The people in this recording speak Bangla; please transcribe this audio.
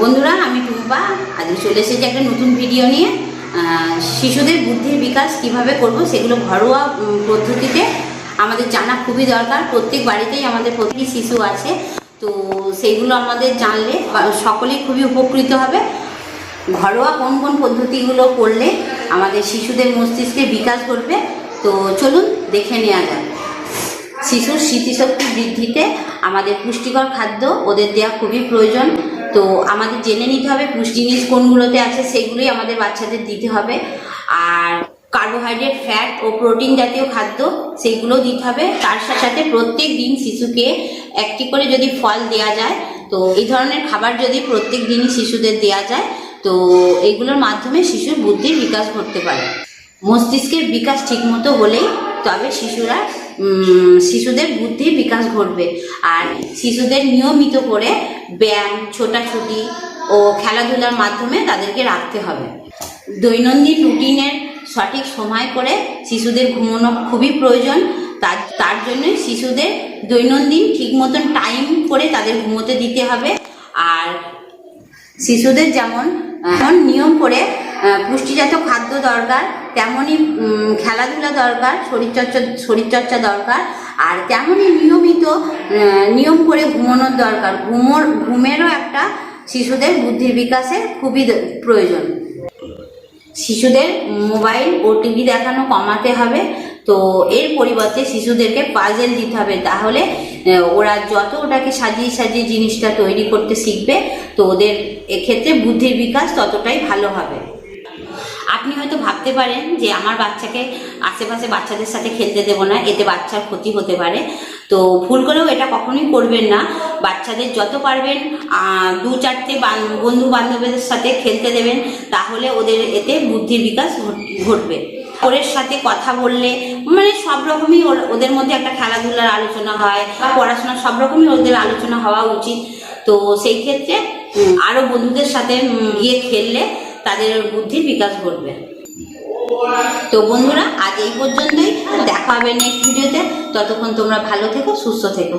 বন্ধুরা, আমি টুম্পা। আজকে চলে এসেছি একটা নতুন ভিডিও নিয়ে। শিশুদের বুদ্ধির বিকাশ কীভাবে করব সেগুলো ঘরোয়া পদ্ধতিতে আমাদের জানা খুবই দরকার। প্রত্যেক বাড়িতেই আমাদের প্রতিটি শিশু আছে। তো সেইগুলো আমাদের জানলে সকলেই খুবই উপকৃত হবে। ঘরোয়া কোন কোন পদ্ধতিগুলো করলে আমাদের শিশুদের মস্তিষ্কে বিকাশ ঘটবে? তো চলুন, দেখে নেওয়া যাক। শিশুর স্মৃতিশক্তি বৃদ্ধিতে আমাদের পুষ্টিকর খাদ্য ওদের দেওয়া খুবই প্রয়োজন। তো আমাদের জেনে নিতে হবে পুষ্টি জিনিস কোনগুলোতে আছে, সেগুলোই আমাদের বাচ্চাদের দিতে হবে। আর কার্বোহাইড্রেট ফ্যাট ও প্রোটিন জাতীয় খাদ্য সেইগুলো দিতে হবে। তার সাথে সাথে প্রত্যেক দিন শিশুকে একটি করে যদি ফল দেওয়া যায়, তো এই ধরনের খাবার যদি প্রত্যেক দিনই শিশুদের দেওয়া যায়, তো এগুলোর মাধ্যমে শিশুর বুদ্ধির বিকাশ ঘটতে পারে। মস্তিষ্কের বিকাশ ঠিকমতো হলেই তবে শিশুরা শিশুদের বুদ্ধির বিকাশ ঘটবে। আর শিশুদের নিয়মিত করে ব্যায়াম, ছোটাছুটি ও খেলাধুলার মাধ্যমে তাদেরকে রাখতে হবে। দৈনন্দিন রুটিনের সঠিক সময় করে শিশুদের ঘুমানো খুবই প্রয়োজন। তার তার জন্যই শিশুদের দৈনন্দিন ঠিক মতন টাইম করে তাদের ঘুমোতে দিতে হবে। আর শিশুদের যেমন নিয়ম করে পুষ্টিজাত খাদ্য দরকার তেমনই খেলাধুলা দরকার, শরীরচর্চা শরীরচর্চা দরকার, আর তেমনই নিয়মিত নিয়ম করে ঘুমানোর দরকার। ঘুমোর, ঘুমেরও একটা শিশুদের বুদ্ধির বিকাশে খুবই প্রয়োজন। শিশুদের মোবাইল ও টিভি দেখানো কমাতে হবে, তো এর পরিবর্তে শিশুদেরকে পাজেল দিতে হবে। তাহলে ওরা যত ওটাকে সাজিয়ে সাজিয়ে জিনিসটা তৈরি করতে শিখবে, তো ওদের এক্ষেত্রে বুদ্ধির বিকাশ ততটাই ভালো হবে। আপনি হয়তো ভাবতে পারেন যে আমার বাচ্চাকে আশেপাশে বাচ্চাদের সাথে খেলতে দেবো না, এতে বাচ্চার ক্ষতি হতে পারে। তো ভুল করেও এটা কখনোই করবেন না। বাচ্চাদের যত পারবেন দু চারটে বন্ধু বান্ধবদের সাথে খেলতে দেবেন, তাহলে ওদের এতে বুদ্ধির বিকাশ ঘটবে। ওদের সাথে কথা বললে মানে সব রকমই ওদের মধ্যে একটা খেলাধুলার আলোচনা হয়, বা পড়াশোনা সব রকমই ওদের আলোচনা হওয়া উচিত। তো সেই ক্ষেত্রে আরও বন্ধুদের সাথে গিয়ে খেললে তাদের বুদ্ধির বিকাশ ঘটবে। তো বন্ধুরা, আজ এই পর্যন্তই। দেখা হবে নেক্সট ভিডিওতে ততক্ষণ তোমরা ভালো থেকো, সুস্থ থেকো।